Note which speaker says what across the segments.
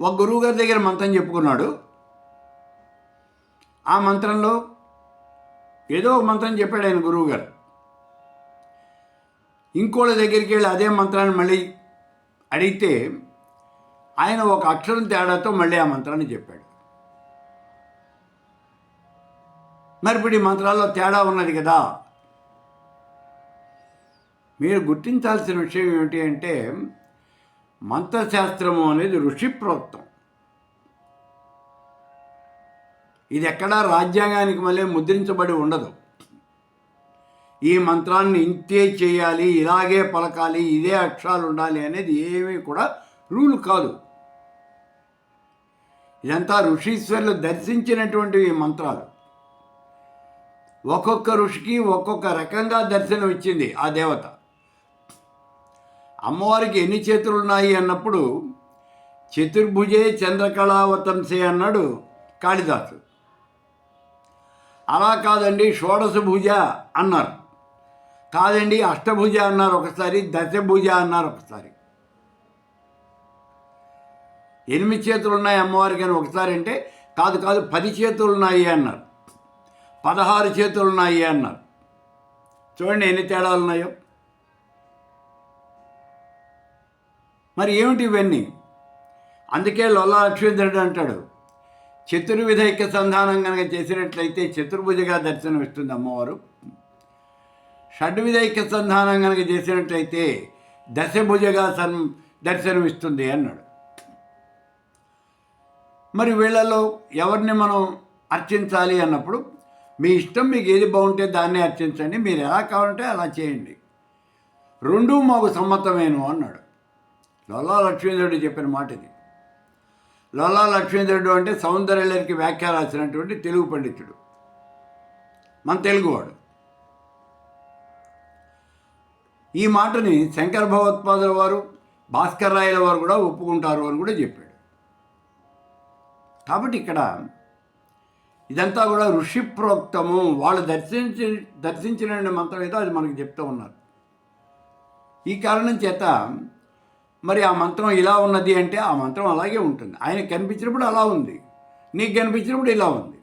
Speaker 1: ఒక గురువు గారి దగ్గర మంత్రం చెప్పుకున్నాడు. ఆ మంత్రంలో ఏదో ఒక మంత్రం చెప్పాడు ఆయన గురువు గారు. ఇంకోళ్ళ దగ్గరికి వెళ్ళి అదే మంత్రాన్ని మళ్ళీ అడిగితే ఆయన ఒక అక్షరం తేడాతో మళ్ళీ ఆ మంత్రాన్ని చెప్పాడు. మరి ఇప్పుడు ఈ మంత్రాల్లో తేడా ఉన్నది కదా. మీరు గుర్తించాల్సిన విషయం ఏమిటి అంటే మంత్రశాస్త్రము అనేది ఋషి ప్రోక్తం ఇది ఎక్కడా రాజ్యాంగానికి మళ్ళీ ముద్రించబడి ఉండదు. ఈ మంత్రాన్ని ఇంతే చేయాలి ఇలాగే పలకాలి ఇదే అక్షరాలు ఉండాలి అనేది ఏమీ కూడా రూల్ కాదు. ఇదంతా ఋషీశ్వరులు దర్శించినటువంటి ఈ మంత్రాలు. ఒక్కొక్క ఋషికి ఒక్కొక్క రకంగా దర్శనం ఇచ్చింది ఆ దేవత. అమ్మవారికి ఎన్ని చేతులు ఉన్నాయి అన్నప్పుడు చతుర్భుజే చంద్రకళావతంసే అన్నాడు కాళిదాసు. అలా కాదండి షోడశ భుజ అన్నారు. కాదండి అష్టభుజ అన్నారు ఒకసారి దశభుజ అన్నారు ఒకసారి. ఎనిమిది చేతులు ఉన్నాయి అమ్మవారికి అని ఒకసారి అంటే కాదు కాదు పది చేతులు ఉన్నాయి అన్నారు. పదహారు చేతులు ఉన్నాయి అన్నారు. చూడండి ఎన్ని తేడాలు ఉన్నాయో మరి ఏమిటి ఇవన్నీ? అందుకే లొల్లా లక్ష్మీధరుడు అంటాడు చతుర్విధైక్య సంధానం కనుక చేసినట్లయితే చతుర్భుజగా దర్శనం ఇస్తుంది అమ్మవారు. షడ్విధైక్య సంధానం కనుక చేసినట్లయితే దశభుజగా సన్ దర్శనం ఇస్తుంది అన్నాడు. మరి వీళ్ళలో ఎవరిని మనం అర్చించాలి అన్నప్పుడు మీ ఇష్టం మీకు ఏది బాగుంటే దాన్ని అర్చించండి మీరు ఎలా కావాలంటే అలా చేయండి. రెండూ మాకు సమ్మతమేను అన్నాడు. లల్లా లక్ష్మీధరుడు చెప్పిన మాట ఇది. లల్లా లక్ష్మీధరుడు అంటే సౌందర్యలకి వ్యాఖ్య రాసినటువంటి తెలుగు పండితుడు. మన తెలుగువాడు. ఈ మాటని శంకర భగవత్పాదుల వారు భాస్కర్ రాయల వారు కూడా ఒప్పుకుంటారు అని కూడా చెప్పాడు. కాబట్టి ఇక్కడ ఇదంతా కూడా ఋషి ప్రోక్తము. వాళ్ళు దర్శించి దర్శించిన మంత్రం ఏదో అది మనకు చెప్తూ ఉన్నారు. ఈ కారణం చేత మరి ఆ మంత్రం ఇలా ఉన్నది అంటే ఆ మంత్రం అలాగే ఉంటుంది. ఆయన కనిపించినప్పుడు అలా ఉంది. నీకు కనిపించినప్పుడు ఇలా ఉంది.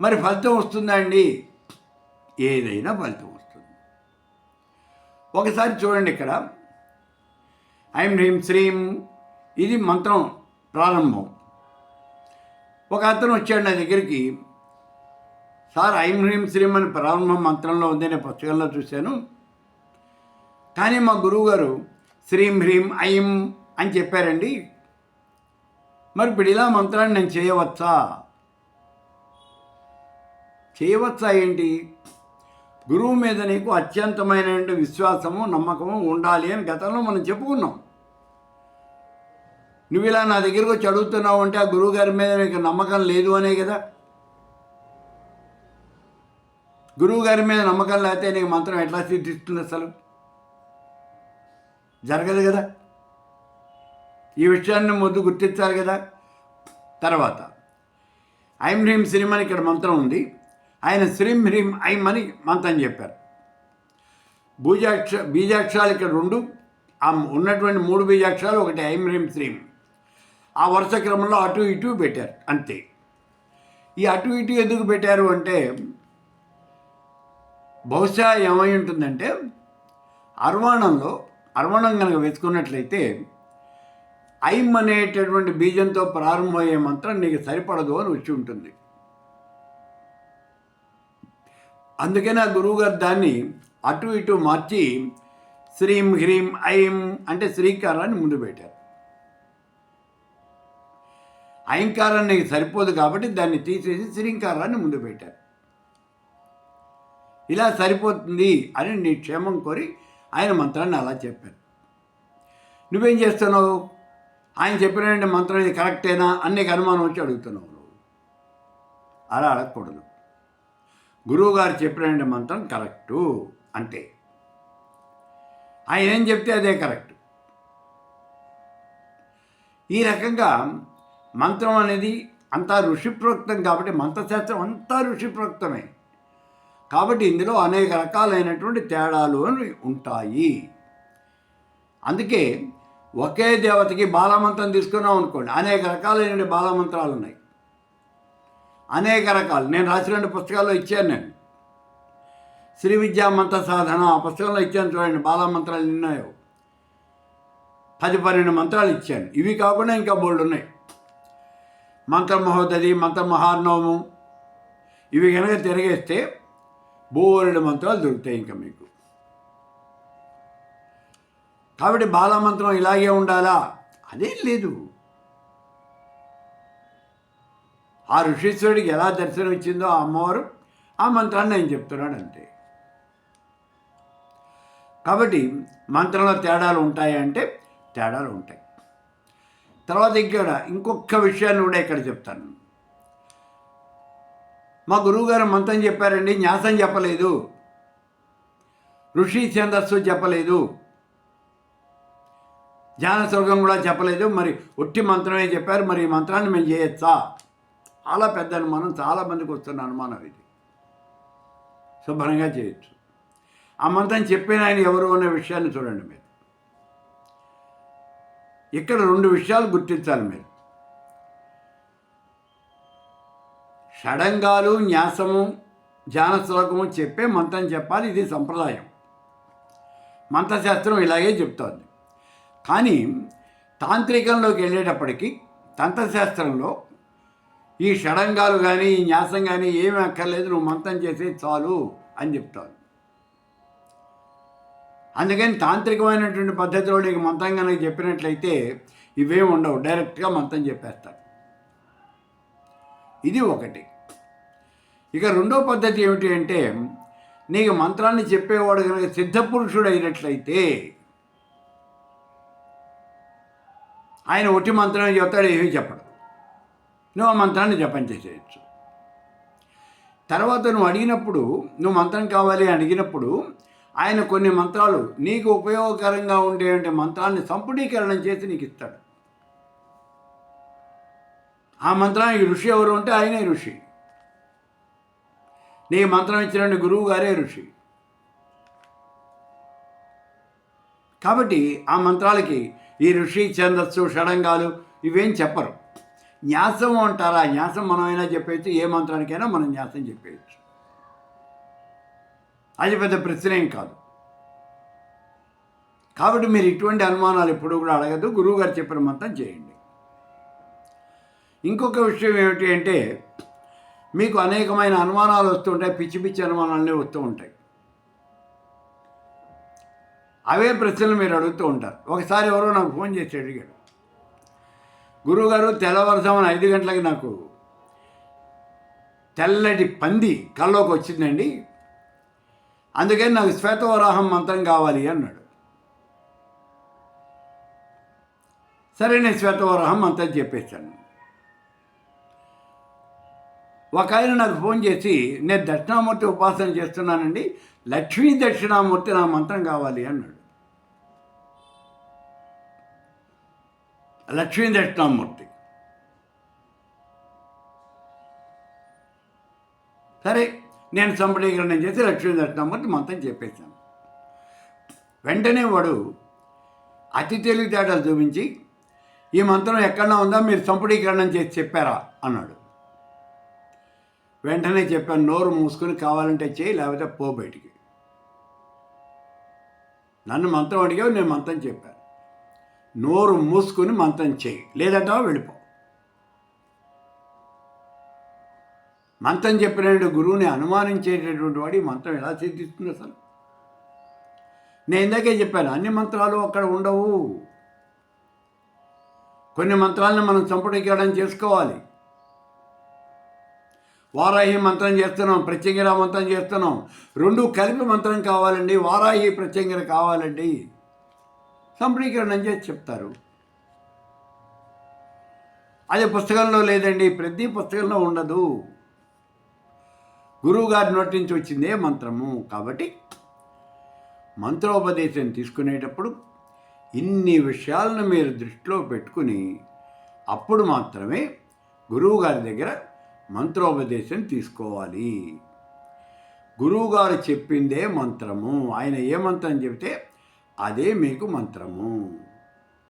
Speaker 1: మరి ఫలితం వస్తుందా అండి? ఏదైనా ఫలితం వస్తుంది. ఒకసారి చూడండి ఇక్కడ. ఐం హ్రీం శ్రీం. ఇది మంత్రం ప్రారంభం. ఒక అతను వచ్చాడు నా దగ్గరికి. సార్ ఐం హ్రీం శ్రీం అని ప్రారంభం మంత్రంలో ఉంది. నేను పుస్తకంలో చూశాను. కానీ మా గురువుగారు శ్రీం హ్రీం ఐం అని చెప్పారండి. మరి ఇప్పుడు ఇలా మంత్రాన్ని నేను చేయవచ్చా? చేయవచ్చా ఏంటి? గురువు మీద నీకు అత్యంతమైన విశ్వాసము నమ్మకము ఉండాలి అని గతంలో మనం చెప్పుకున్నాం. నువ్వు ఇలా నా దగ్గరకు వచ్చి అడుగుతున్నావు అంటే ఆ గురువు గారి మీద నీకు నమ్మకం లేదు అనే కదా? గురువు గారి మీద నమ్మకం లేకపోతే నీకు మంత్రం ఎట్లా సిద్ధిస్తుంది అసలు? జరగదు కదా. ఈ విషయాన్ని ముందు గుర్తించాలి కదా. తర్వాత ఐం హ్రీం శ్రీం అని ఇక్కడ మంత్రం ఉంది. ఆయన శ్రీం హ్రీం ఐం అని మంత్రం చెప్పారు. భూజాక్ష బీజాక్షరాలు ఇక్కడ రెండు. ఆ ఉన్నటువంటి మూడు బీజాక్షరాలు ఒకటి ఐం హ్రీం శ్రీం. ఆ వరుస క్రమంలో అటు ఇటు పెట్టారు అంతే. ఈ అటు ఇటు ఎందుకు పెట్టారు అంటే బహుశా ఏమై ఉంటుందంటే అర్వాణంలో అర్వణం కనుక వెతుకున్నట్లయితే ఐం అనేటటువంటి బీజంతో ప్రారంభమయ్యే మంత్రం నీకు సరిపడదు అని వచ్చి ఉంటుంది. అందుకని ఆ గురువుగారు దాన్ని అటు ఇటు మార్చి శ్రీం హ్రీం ఐం అంటే శ్రీకారాన్ని ముందు పెట్టారు. ఐంకారం నీకు సరిపోదు కాబట్టి దాన్ని తీసేసి శ్రీంకారాన్ని ముందు పెట్టారు. ఇలా సరిపోతుంది అని నీ క్షేమం కోరి ఆయన మంత్రాన్ని అలా చెప్పారు. నువ్వేం చేస్తున్నావు? ఆయన చెప్పిన మంత్రం ఇది కరెక్టేనా? అని నీకు అనుమానం వచ్చి అడుగుతున్నావు నువ్వు. అలా అడగకూడదు. గురువు గారు చెప్పిన మంత్రం కరెక్టు అంతే ఆయన ఏం చెప్తే అదే కరెక్ట్. ఈ రకంగా మంత్రం అనేది అంతా ఋషిప్రోక్తం కాబట్టి మంత్రశాస్త్రం అంతా ఋషిప్రోక్తమే. కాబట్టి ఇందులో అనేక రకాలైనటువంటి తేడాలు ఉంటాయి. అందుకే ఒకే దేవతకి బాలమంత్రం తీసుకున్నాం అనుకోండి అనేక రకాలైన బాలమంత్రాలు ఉన్నాయి. అనేక రకాలు. నేను రాసిన పుస్తకాల్లో ఇచ్చాను నేను. శ్రీ విద్యా మంత్ర సాధన ఆ పుస్తకంలో ఇచ్చాను చూడండి బాలమంత్రాలు ఉన్నాయో పది పన్నెండు మంత్రాలు ఇచ్చాను. ఇవి కాకుండా ఇంకా బోల్డ్ ఉన్నాయి. మంత్ర మహోదది మంత్ర ఇవి కనుక తిరిగేస్తే బోలెడు మంత్రాలు దొరుకుతాయి ఇంకా మీకు. కాబట్టి బాలమంత్రం ఇలాగే ఉండాలా? అదేం లేదు. ఆ ఋషీశ్వరుడికి ఎలా దర్శనం ఇచ్చిందో ఆ అమ్మవారు ఆ మంత్రాన్ని నేను చెప్తున్నాడు అంతే. కాబట్టి మంత్రంలో తేడాలు ఉంటాయంటే తేడాలు ఉంటాయి. తర్వాత ఇక్కడ ఇంకొక విషయాన్ని కూడా ఇక్కడ చెప్తాను. మా గురువుగారు మంత్రం చెప్పారండి న్యాసం చెప్పలేదు. ఋషి ఛందస్సు చెప్పలేదు. ధ్యాన స్వర్గం కూడా చెప్పలేదు. మరి ఒట్టి మంత్రమే చెప్పారు. మరి ఈ మంత్రాన్ని మేము చేయొచ్చా? చాలా పెద్ద అనుమానం. చాలామందికి వస్తున్న అనుమానం ఇది. శుభ్రంగా చేయొచ్చు. ఆ మంత్రం చెప్పిన ఆయన ఎవరు అనే విషయాన్ని చూడండి మీరు. ఇక్కడ రెండు విషయాలు గుర్తించాలి మీరు. షడంగాలు న్యాసము ధ్యాన శ్లోకము చెప్పే మంత్రం చెప్పాలి. ఇది సంప్రదాయం. మంత్రశాస్త్రం ఇలాగే చెప్తోంది. కానీ తాంత్రికంలోకి వెళ్ళేటప్పటికీ తంత్రశాస్త్రంలో ఈ షడంగాలు కానీ ఈ న్యాసం కానీ ఏమి అక్కర్లేదు నువ్వు మంత్రం చేసే చాలు అని చెప్తాను అందుకని తాంత్రికమైనటువంటి పద్ధతిలో నీకు మంత్రం కనుక చెప్పినట్లయితే ఇవేమి ఉండవు. డైరెక్ట్గా మంత్రం చెప్పేస్తారు. ఇది ఒకటి. ఇక రెండో పద్ధతి ఏమిటి అంటే నీకు మంత్రాన్ని చెప్పేవాడు కనుక సిద్ధపురుషుడు అయినట్లయితే ఆయన ఒట్టి మంత్రం చెప్తాడు ఏమీ చెప్పడు. నువ్వు ఆ మంత్రాన్ని జపం చేసేయచ్చు. తర్వాత నువ్వు అడిగినప్పుడు నువ్వు మంత్రం కావాలి అని అడిగినప్పుడు ఆయన కొన్ని మంత్రాలు నీకు ఉపయోగకరంగా ఉండేటువంటి మంత్రాన్ని సంపుటీకరణం చేసి నీకు ఇస్తాడు. ఆ మంత్రానికి ఋషి ఎవరు ఉంటే ఆయనే ఋషి. నీ మంత్రం ఇచ్చిన గురువు గారే ఋషి. కాబట్టి ఆ మంత్రాలకి ఈ ఋషి ఛందస్సు షడంగాలు ఇవేం చెప్పరు. న్యాసం అంటారా? న్యాసం మనమైనా చెప్పేయచ్చు ఏ మంత్రానికైనా మనం న్యాసం చెప్పేయచ్చు. అది పెద్ద ప్రశ్న ఏం కాదు. కాబట్టి మీరు ఇటువంటి అనుమానాలు ఎప్పుడు కూడా అడగద్దు గురువు గారు చెప్పిన మంత్రం చేయండి. ఇంకొక విషయం ఏమిటి అంటే మీకు అనేకమైన అనుమానాలు వస్తుంటాయి పిచ్చి పిచ్చి అనుమానాలనే వస్తూ ఉంటాయి. అవే ప్రశ్నలు మీరు అడుగుతూ ఉంటారు. ఒకసారి ఎవరో నాకు ఫోన్ చేసి అడిగాడు. గురువుగారు తెల్లవారుజామున ఐదు గంటలకి నాకు తెల్లటి పంది కల్లోకి వచ్చిందండి. అందుకని నాకు శ్వేతవరాహం మంత్రం కావాలి అన్నాడు. సరే నేను శ్వేతవరాహం మంత్రం చెప్పేశాను. ఒక ఆయన నాకు ఫోన్ చేసి నేను దక్షిణామూర్తి ఉపాసన చేస్తున్నానండి లక్ష్మీ దక్షిణామూర్తి నా మంత్రం కావాలి అన్నాడు. లక్ష్మీ దక్షిణామూర్తి. సరే నేను సంపడీకరణం చేసి లక్ష్మీ దక్షిణామూర్తి మంత్రం చెప్పేశాను. వెంటనే వాడు అతి తెలివితేటలు చూపించి ఈ మంత్రం ఎక్కడన్నా ఉందా? మీరు సంపుడీకరణం చేసి చెప్పారా? అన్నాడు. వెంటనే చెప్పాను నోరు మూసుకొని కావాలంటే చేయి లేకపోతే పో బయటికి. నన్ను మంత్రం అడిగావు నేను మంత్రం చెప్పాను. నోరు మూసుకొని మంత్రం చేయి లేదంటావా వెళ్ళిపో. మంత్రం చెప్పిన గురువుని అనుమానించేటటువంటి వాడి మంత్రం ఎలా సిద్ధిస్తుంది అసలు? నేను ఇందాకే చెప్పాను అన్ని మంత్రాలు అక్కడ ఉండవు. కొన్ని మంత్రాలను మనం చంపడీకరణం చేసుకోవాలి. వారాహి మంత్రం చేస్తున్నాం ప్రత్యంగిర మంత్రం చేస్తున్నాం. రెండు కలిపి మంత్రం కావాలండి వారాహి ప్రత్యంగిర కావాలండి. సంప్రీకరణం చేసి చెప్తారు. అది పుస్తకంలో లేదండి ప్రతి పుస్తకంలో ఉండదు. గురువుగారి నోటి నుంచి వచ్చిందే మంత్రము. కాబట్టి మంత్రోపదేశం తీసుకునేటప్పుడు ఇన్ని విషయాలను మీరు దృష్టిలో పెట్టుకుని అప్పుడు మాత్రమే గురువుగారి దగ్గర మంత్రోపదేశం తీసుకోవాలి. గురువుగారు చెప్పిందే మంత్రము. ఆయన ఏ మంత్రం చెబితే అదే మీకు మంత్రము.